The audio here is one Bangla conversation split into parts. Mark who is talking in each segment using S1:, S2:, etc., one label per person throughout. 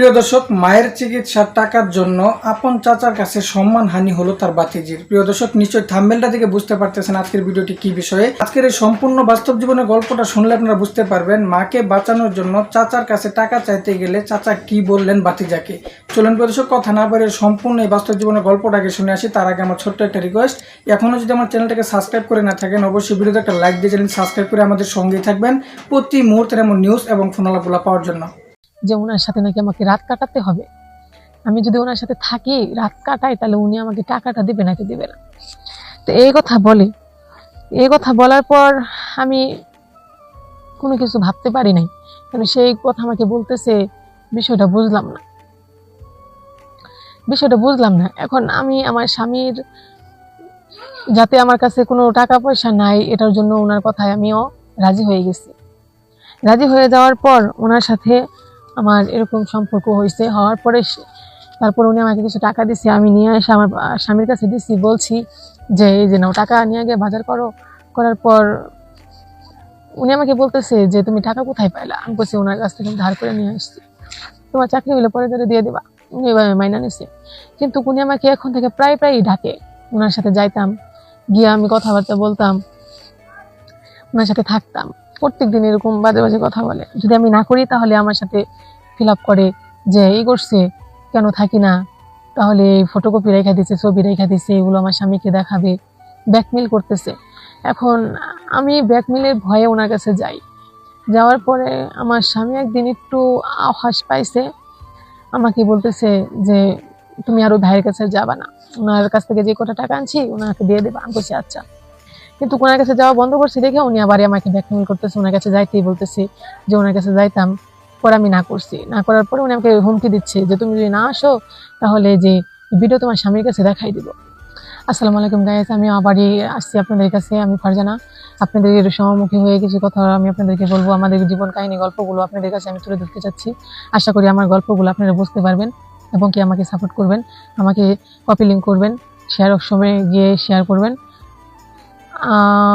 S1: প্রিয় দর্শক, মায়ের চিকিৎসার টাকার জন্য আপন চাচার কাছে সম্মানহানি হলো তার বাতিজির। প্রিয় দর্শক, নিশ্চয়ই থাম্বেলটা থেকে বুঝতে পারতেছেন আজকের ভিডিওটি কি বিষয়ে। আজকের এই সম্পূর্ণ বাস্তব জীবনের গল্পটা শুনলে আপনারা বুঝতে পারবেন, মাকে বাঁচানোর জন্য চাচার কাছে টাকা চাইতে গেলে চাচা কি বললেন বাতিজাকে। চলুন প্রিয় দর্শক, কথা না বলে সম্পূর্ণ এই বাস্তব জীবনের গল্পটাকে শুনে আসি। তার আগে আমার ছোট্ট একটা রিকোয়েস্ট এখনও যদি আমার চ্যানেলটাকে সাবস্ক্রাইব করে না থাকেন, অবশ্যই ভিডিওতে একটা লাইক দিয়ে চ্যানেল সাবস্ক্রাইব করে আমাদের সঙ্গেই থাকবেন। প্রতি মুহূর্তের এমন নিউজ এবং ফোনালাপোলা পাওয়ার জন্য।
S2: যে ওনার সাথে নাকি আমাকে রাত কাটাতে হবে। আমি যদি ওনার সাথে থাকি, রাত কাটাই, তাহলে উনি আমাকে টাকাটা দিবে নাকি দিবে না? তো এই কথা বলে। এই কথা বলার পর আমি কোনো কিছু ভাবতে পারি নাই। কারণ সেই কথা আমাকে বলতেছে, বিষয়টা বুঝলাম না। বিষয়টা বুঝলাম না। এখন আমি আমার স্বামীর যাতে আমার কাছে কোনো টাকা পয়সা নাই, এটার জন্য ওনার কথায় আমিও রাজি হয়ে গেছি। রাজি হয়ে যাওয়ার পর ওনার সাথে আমার এরকম সম্পর্ক হয়েছে। হওয়ার পরে তারপর উনি আমাকে কিছু টাকা দিছে, আমি নিয়ে এসে আমার স্বামীর কাছে দিছি, বলছি যে, এই যে নাও টাকা নিয়ে গিয়ে বাজার করো। করার পর উনি আমাকে বলতেছে যে, তুমি টাকা কোথায় পাইলা? আমি বলছি, ওনার কাছ থেকে ধার করে নিয়ে আসছি। তোমার চাকরি হলে পরে ধরে দিয়ে দিবা। উনি এভাবে মাইনা নিছে। কিন্তু উনি আমাকে এখন থেকে প্রায় প্রায় ডাকে, ওনার সাথে যাইতাম, গিয়ে আমি কথাবার্তা বলতাম, ওনার সাথে থাকতাম। প্রত্যেকদিন এরকম বাজে বাজে কথা বলে। যদি আমি না করি, তাহলে আমার সাথে ফিল আপ করে যে, এই করছে, কেন থাকি না? তাহলে এই ফটোকপি রেখা দিছে, ছবি রেখা দিছে, এগুলো আমার স্বামীকে দেখাবে। ব্যাকমিল করতেছে। এখন আমি ব্যাকমিলের ভয়ে ওনার কাছে যাই। যাওয়ার পরে আমার স্বামী একদিন একটু আভাস পাইছে। আমাকে বলতেছে যে, তুমি আর ওই ভাইয়ের কাছে যাবা না। ওনার কাছ থেকে যে কটা টাকা আনছি, ওনাকে দিয়ে দেবা। আমি বলছি আচ্ছা। কিন্তু ওনার কাছে যাওয়া বন্ধ করছি দেখে উনি আবার আমাকে ব্যাকমেল করতেছে, ওনার কাছে যাইতেই বলতেছি যে ওনার কাছে যাইতাম, পরে আমি না করছি। না করার পরে উনি আমাকে হুমকি দিচ্ছে যে তুমি যদি না আসো, তাহলে যে ভিডিও তোমার স্বামীর কাছে দেখাই দিব। আসসালামু আলাইকুম গাইস আমি আবারই আসছি আপনাদের কাছে, আমি ফারজানা। আপনাদের সম্মুখী হয়ে কিছু কথা আমি আপনাদেরকে বলব। আমাদের জীবন কাহিনী গল্পগুলো আপনাদের কাছে আমি তুলে ধরতে চাচ্ছি। আশা করি আমার গল্পগুলো আপনারা বুঝতে পারবেন এবং কি আমাকে সাপোর্ট করবেন, আমাকে কপি লিঙ্ক করবেন শেয়ার সময় গিয়ে শেয়ার করবেন।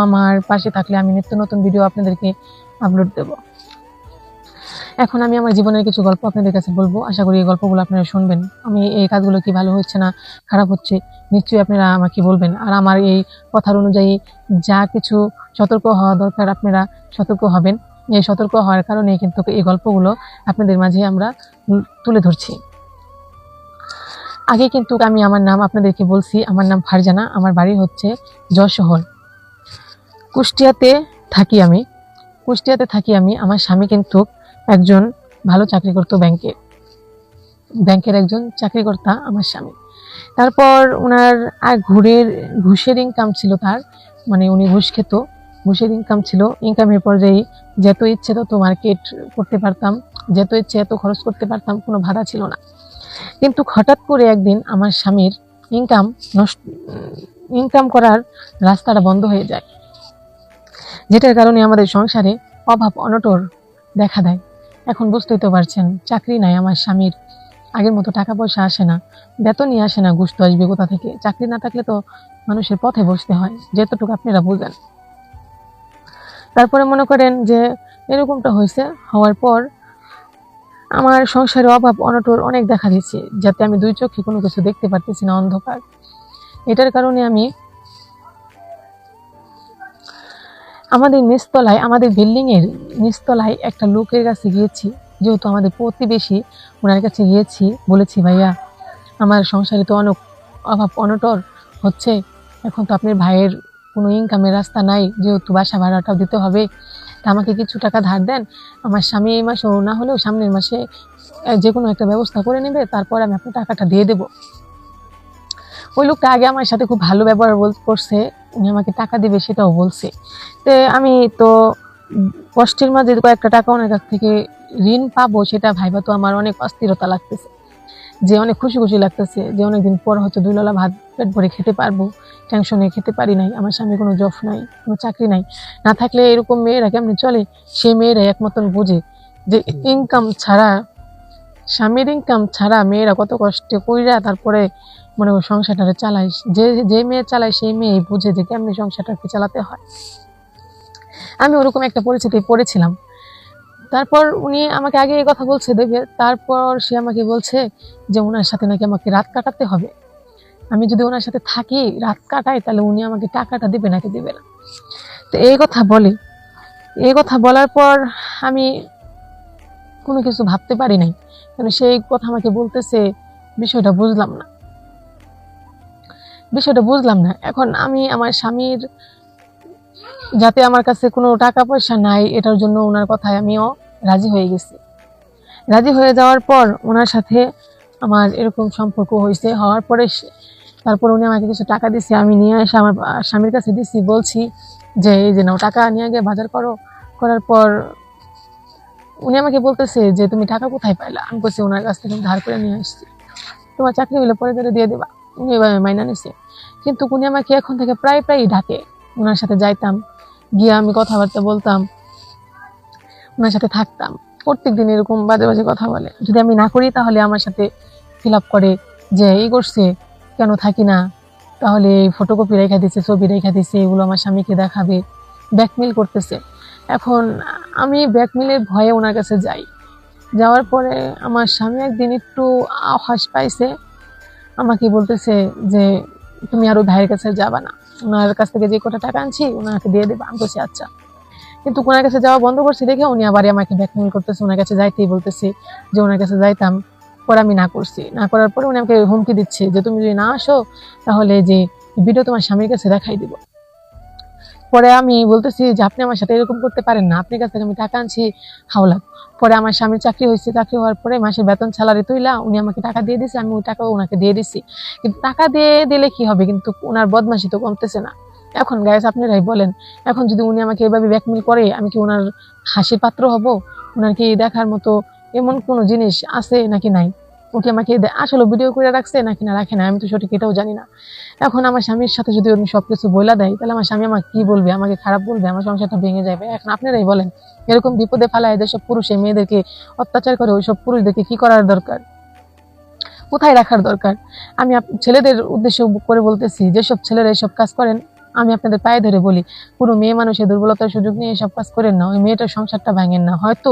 S2: আমার পাশে থাকলে আমি নিত্য নতুন ভিডিও আপনাদেরকে আপলোড দেব। এখন আমি আমার জীবনের কিছু গল্প আপনাদের কাছে বলব। আশা করি এই গল্পগুলো আপনারা শুনবেন। আমি এই কাজগুলো কি ভালো হচ্ছে না খারাপ হচ্ছে, নিশ্চয়ই আপনারা আমাকে বলবেন। আর আমার এই কথার অনুযায়ী যা কিছু সতর্ক হওয়া দরকার আপনারা সতর্ক হবেন। এই সতর্ক হওয়ার কারণে কিন্তু এই গল্পগুলো আপনাদের মাঝে আমরা তুলে ধরছি। আগে কিন্তু আমি আমার নাম আপনাদেরকে বলছি, আমার নাম ফারজানা, আমার বাড়ি হচ্ছে যশোহর। কুষ্টিয়াতে থাকি আমি। কুষ্টিয়াতে থাকি আমি। আমার স্বামী কিন্তু একজন ভালো চাকরি করতো ব্যাংকে। ব্যাংকের একজন চাকরিকর্তা আমার স্বামী। তারপর ওনার আর ঘুরের, ঘুষের ইনকাম ছিল তার। মানে উনি ঘুষ খেত। ঘুষের ইনকাম ছিল। ইনকামের পর্যায়ে যত ইচ্ছে তত মার্কেট করতে পারতাম। যত ইচ্ছে এত খরচ করতে পারতাম, কোনো বাধা ছিল না। কিন্তু হঠাৎ করে একদিন আমার স্বামীর ইনকাম নষ্ট ইনকাম করার রাস্তাটা বন্ধ হয়ে যায়। যেটার কারণে আমাদের সংসারে অভাব অনটর দেখা দেয়। এখন বুঝতেই তো পারছেন, চাকরি নাই আমার স্বামীর। আগের মতো টাকা পয়সা আসে না, বেতনই আসে না ঘুষ তো আসবে কোথা থেকে? চাকরি না থাকলে তো মানুষের পথে বসতে হয়, যেতটুকু আপনারা বুঝেন। তারপরে মনে করেন যে এরকমটা হয়েছে, হওয়ার পর আমার সংসারে অভাব অনটর অনেক দেখা দিচ্ছে যাতে আমি দুই চোখে কোনো কিছু দেখতে পারতেছি না, অন্ধকার। এটার কারণে আমি আমাদের নিচতলায় আমাদের বিল্ডিংয়ের নিচতলায় একটা লোকের কাছে গিয়েছি, যেহেতু আমাদের প্রতিবেশী ওনার কাছে গিয়েছি, বলেছি, ভাইয়া, আমার সংসারে তো অনেক অভাব অনটর হচ্ছে, এখন তো আপনার ভাইয়ের কোনো ইনকামের রাস্তা নাই, যেহেতু বাসা ভাড়াটাও দিতে হবে, তা আমাকে কিছু টাকা ধার দেন, আমার স্বামী এই মাসে না হলেও সামনের মাসে যে কোনো একটা ব্যবস্থা করে নেবে, তারপর আমি আপনার টাকাটা দিয়ে দেবো। ওই লোকটা আগে আমার সাথে খুব ভালো ব্যবহার করছে উনি আমাকে টাকা দিবে সেটাও বলছে। তো আমি তো কষ্টের মাঝে কয়েকটা টাকা ওনার কাছ থেকে ঋণ পাবো সেটা ভাইবা তো আমার অনেক অস্থিরতা লাগতেছে। যে অনেক খুশি খুশি লাগতেছে যে অনেকদিন পর হয়তো দুইলা ভাত পেট ভরে খেতে পারব টেনশনে খেতে পারি নাই, আমার স্বামী কোনো জব নাই, কোনো চাকরি নাই। না থাকলে এরকম মেয়েরা কেমনি চলে? সে মেয়েরা একমতন বোঝে যে ইনকাম ছাড়া, স্বামীর ইনকাম ছাড়া মেয়েরা কত কষ্টে কইরা তারপরে মনে করো সংসারটাকে চালায়, যে যে মেয়ে চালায় সেই মেয়ে বুঝে যে কেমনি সংসারটাকে চালাতে হয়। আমি ওরকম একটা পরিস্থিতি পড়েছিলাম। তারপর উনি আমাকে আগে এই কথা বলছে দেখে তারপর সে আমাকে বলছে যে ওনার সাথে নাকি আমাকে রাত কাটাতে হবে। আমি যদি ওনার সাথে থাকি, রাত কাটাই, তাহলে উনি আমাকে টাকাটা দিবে নাকি দিবে না? তো এই কথা বলে। এই কথা বলার পর আমি কোনো কিছু ভাবতে পারি নাই। কারণ সেই কথা আমাকে বলতেছে, বিষয়টা বুঝলাম না। বিষয়টা বুঝলাম না। এখন আমি আমার স্বামীর যাতে আমার কাছে কোনো টাকা পয়সা নাই, এটার জন্য ওনার কথায় আমিও রাজি হয়ে গেছি। রাজি হয়ে যাওয়ার পর ওনার সাথে আমার এরকম সম্পর্ক হয়েছে, হওয়ার পরে তারপর উনি আমাকে কিছু টাকা দিছে, আমি নিয়ে এসে আমার স্বামীর কাছে দিছি, বলছি যে, এই যে নাও টাকা নিয়ে গিয়ে বাজার করো। করার পর উনি আমাকে বলতেছে যে, তুমি টাকা কোথায় পাইলা? আমি বলছি, ওনার কাছ থেকে ধার করে নিয়ে আসছি। তোমার চাকরি হলে পরে ধরে দিয়ে দেবা। উনি এভাবে মাইনা নিছে। কিন্তু উনি আমাকে এখন থেকে প্রায় প্রায় ডাকে। ওনার সাথে যাইতাম, গিয়ে আমি কথাবার্তা বলতাম ওনার সাথে থাকতাম। প্রত্যেকদিন এরকম বাজে বাজে কথা বলে। যদি আমি না করি তাহলে আমার সাথে ফিল আপ করে যে, এই করছে, কেন থাকি না? তাহলে এই ফটোকপি রেখা দিছে, ছবি রেখা দিছে, এগুলো আমার স্বামীকে দেখাবে। ব্যাকমেল করতেছে। এখন আমি ব্যাকমেলের ভয়ে ওনার কাছে যাই। যাওয়ার পরে আমার স্বামী একদিন একটু আভাস পাইছে। আমাকে বলতেছে যে, তুমি আর ভাইয়ের কাছে যাবা না। ওনার কাছ থেকে যে কটা টাকা আনছি, ওনাকে দিয়ে দেবা। আমি বলছি আচ্ছা। কিন্তু ওনার কাছে যাওয়া বন্ধ করছি দেখে উনি আবার আমাকে ব্যাকমেল করতেছে, ওনার কাছে যাইতেই বলতেছে যে, ওনার কাছে যাইতাম, পরে আমি না করছি। না করার পরে উনি আমাকে হুমকি দিচ্ছে যে, তুমি যদি না আসো, তাহলে যে ভিডিও তোমার স্বামীর কাছে দেখাই দিব। পরে আমি বলতেছি যে, আপনি আমার সাথে এরকম করতে পারেন না। আপনার কাছ থেকে আমি টাকা আনছি হাওলাত পরে আমার স্বামীর চাকরি হয়েছে। চাকরি হওয়ার পরে মাসের বেতন স্যালারি তুইলা, উনি আমাকে টাকা দিয়ে দিছে, আমি ওই টাকা ওনাকে দিয়ে দিছি। কিন্তু টাকা দিয়ে দিলে কি হবে? কিন্তু ওনার বদমাসি তো কমতেছে না। এখন গ্যাস আপনারাই বলেন, এখন যদি উনি আমাকে এভাবে ব্যাকমিল করে, আমি কি ওনার হাসির পাত্র হব? ওনার কি দেখার মতো এমন কোনো জিনিস আছে নাকি নাই? ওকে আমাকে আসলে ভিডিও করে রাখছে নাকি না রাখে না, আমি তো সঠিক এটাও জানি না। এখন আমার স্বামীর সাথে যদি উনি সবকিছু বইলা দেয়, তাহলে আমার স্বামী আমাকে কি বলবে, আমাকে খারাপ বলবে, আমার সংসারটা ভেঙে যাবে? এখন আপনারাই বলেন, এরকম বিপদে ফেলায় যেসব পুরুষে মেয়েদেরকে অত্যাচার করে ওইসব পুরুষদেরকে কি করার দরকার? কোথায় রাখার দরকার? আমি ছেলেদের উদ্দেশ্য করে বলতেছি, যেসব ছেলেরা এসব কাজ করেন আমি আপনাদের পায়ে ধরে বলি, কোনো মেয়ে মানুষের দুর্বলতার সুযোগ নিয়ে এসব কাজ করেন না, ওই মেয়েটার সংসারটা ভাঙেন না। হয়তো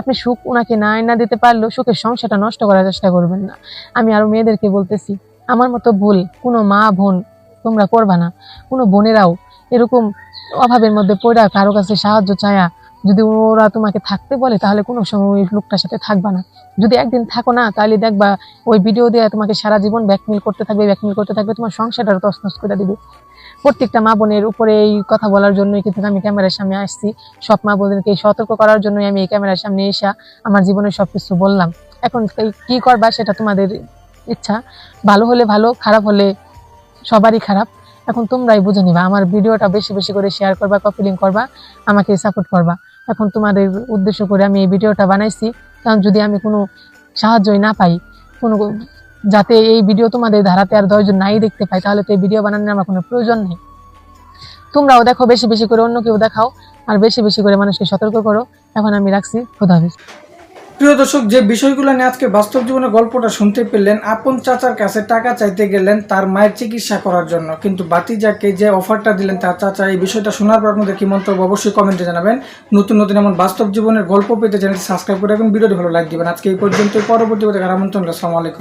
S2: আপনি সুখ ওনাকে না না দিতে পারলেও সুখের সংসারটা নষ্ট করার চেষ্টা করবেন না। আমি আরও মেয়েদেরকে বলতেছি, আমার মতো ভুল কোনো মা, বোন তোমরা করবা না। কোনো বোনেরাও এরকম অভাবের মধ্যে পড়া কারও কাছে সাহায্য চায়া যদি ওরা তোমাকে থাকতে বলে, তাহলে কোনো সময় ওই লোকটার সাথে থাকবা না। যদি একদিন থাকো না, তাহলে দেখবা ওই ভিডিও দিয়ে তোমাকে সারা জীবন ব্যাকমিল করতে থাকবে ব্যাকমিল করতে থাকবে, তোমার সংসারটা তছনছ করে দিবে। প্রত্যেকটা মা বোনের উপরে এই কথা বলার জন্যই কিন্তু আমি ক্যামেরার সামনে আসছি। সব মা বোনদেরকে সতর্ক করার জন্যই আমি এই ক্যামেরার সামনে এসে আমার জীবনের সবকিছু বললাম। এখন কি করবা সেটা তোমাদের ইচ্ছা। ভালো হলে ভালো, খারাপ হলে সবারই খারাপ। এখন তোমরাই বুঝে নিবা, আমার ভিডিওটা বেশি বেশি করে শেয়ার করবা কপিলিং করবা, আমাকে সাপোর্ট করবা। এখন তোমাদের উদ্দেশ্য করে আমি এই ভিডিওটা বানাইছি। কারণ যদি আমি কোনো সাহায্যই না পাই, কোনো যাতে এই ভিডিও তোমাদের ধারাতে আর দশজন নাই দেখতে পাই তাহলে তো এই ভিডিও বানানোর আমার কোনো প্রয়োজন নেই। তোমরাও দেখো, বেশি বেশি করে অন্য কেউ দেখাও, আর বেশি বেশি করে মানুষকে সতর্ক করো। এখন আমি রাখছি, খোদা হাফেজ।
S1: প্রিয় দর্শক, যে বিষয়গুলো নিয়ে আজকে বাস্তব জীবনের গল্পটা শুনতে পেলেন, আপন চাচার কাছে টাকা চাইতে গেলেন তার মায়ের চিকিৎসা করার জন্য। কিন্তু বাতিজাকে যে অফারটা দিলেন তার চাচা, এই বিষয়টা শোনার পর আপনাদের কি মন্তব্য? অবশ্যই কমেন্টে জানাবেন। নতুন নতুন এমন বাস্তব জীবনের গল্প পেতে চ্যানেলটি সাবস্ক্রাইব করে রাখবেন ভিডিওটি ভালো লাইক দিবেন। আজকে এই পর্যন্ত পরবর্তী দেখার আমন্ত্রণ। আসসালামু আলাইকুম।